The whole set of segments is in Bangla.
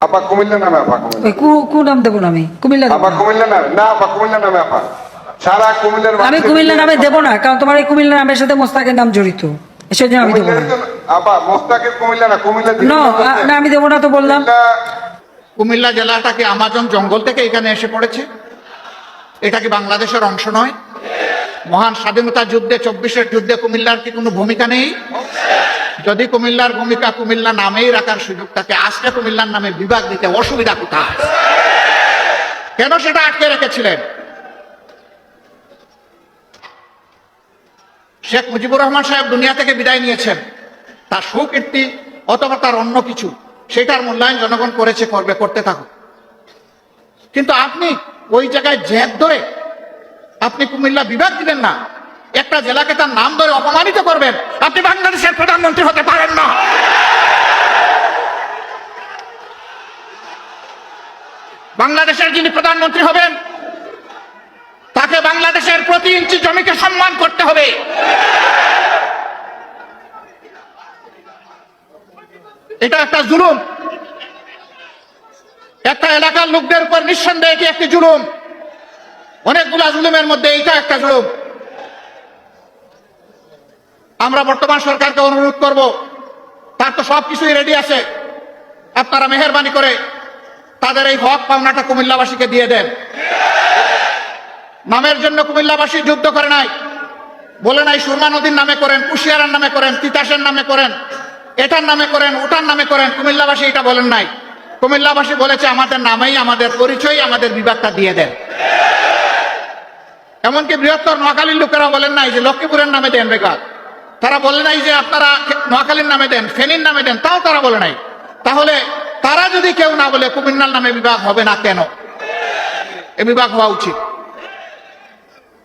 আপা কুমিল্লা নামে আপা কুমিল্লা। কু- কু নাম দেবো না আমি? কুমিল্লা আপা কুমিল্লা নামে না আপা কুমিল্লা নামে আপা। সারা কুমিল্লার আমি কুমিল্লা নামে দেবো না কারণ তোমার এই কুমিল্লা নামের সাথে মোস্তাকের নাম জড়িত। সেজন্য আমি দেবো না। আপা মোস্তাকের কুমিল্লা না কুমিল্লা না আমি দেবো না তো বললাম। কুমিল্লা জেলাটা কি আমাজন জঙ্গল থেকে এখানে এসে পড়েছে? এটা কি বাংলাদেশের অংশ নয়? মহান স্বাধীনতা যুদ্ধে চব্বিশের যুদ্ধে কুমিল্লার কি কোনো ভূমিকা নেই? যদি কুমিল্লার ভূমিকা কুমিল্লা নামেই রাখার সুযোগ থাকে, আজকে কুমিল্লার নামে বিভাগ দিতে অসুবিধা কোথায়? কেন সেটা আটকে রেখেছিলেন? শেখ মুজিবুর রহমান সাহেব দুনিয়া থেকে বিদায় নিয়েছেন। তার সুকীর্তি অথবা তার অন্য কিছু, সেটার মূল্যায়ন জনগণ করেছে, করবে, করতে থাকুক। কিন্তু আপনি ওই জায়গায় জেদ ধরে আপনি কুমিল্লা বিভাগ দিবেন না, একটা জেলাকে তার নাম ধরে অপমানিত করবেন, আপনি বাংলাদেশের প্রধানমন্ত্রী হতে পারেন না বাংলাদেশের যিনি প্রধানমন্ত্রী হবেন, তাকে বাংলাদেশের প্রতি ইঞ্চি জমিকে সম্মান করতে হবে। এটা একটা জুলুম। একটা এলাকার লোকদের উপর নিঃসন্দেহে এটি একটি জুলুম। অনেকগুলা জুলুমের মধ্যে এইটা একটা জুলুম। আমরা বর্তমান সরকারকে অনুরোধ করব, তার তো সব কিছুই রেডি আছে। আপনারা মেহরবানি করে তাদের এই হক পাওনাটা কুমিল্লাবাসীকে দিয়ে দেন। নামের জন্য কুমিল্লাবাসী যুদ্ধ করে নাই। বলে নাই, সুরমা নদীর নামে করেন, কুশিয়ারার নামে করেন, তিতাসের নামে করেন, এটার নামে করেন ওটার নামে করেন, কুমিল্লাবাসী এটা বলেন নাই। কুমিল্লাবাসী বলেছে, আমাদের নামেই, আমাদের পরিচয় আমাদের বিভাগটা দিয়ে দেন। এমনকি বৃহত্তর নোয়াখালীর লোকেরা বলেন নাই যে, লক্ষ্মীপুরের নামে দেন বেকার তারা বলে নাই যে, আপনারা নোয়াখালীর নামে দেন, ফেনীর নামে দেন, তাও তারা বলে নাই। তাহলে তারা যদি কেউ না বলে, কুমিল্লার নামে বিভাগ হবে না কেন? এ বিভাগ হওয়া উচিত।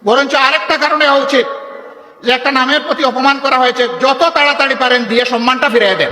বরঞ্চ আরেকটা কারণে হওয়া উচিত যে, একটা নামের প্রতি অপমান করা হয়েছে। যত তাড়াতাড়ি পারেন, দিয়ে সম্মানটা ফিরিয়ে দেন।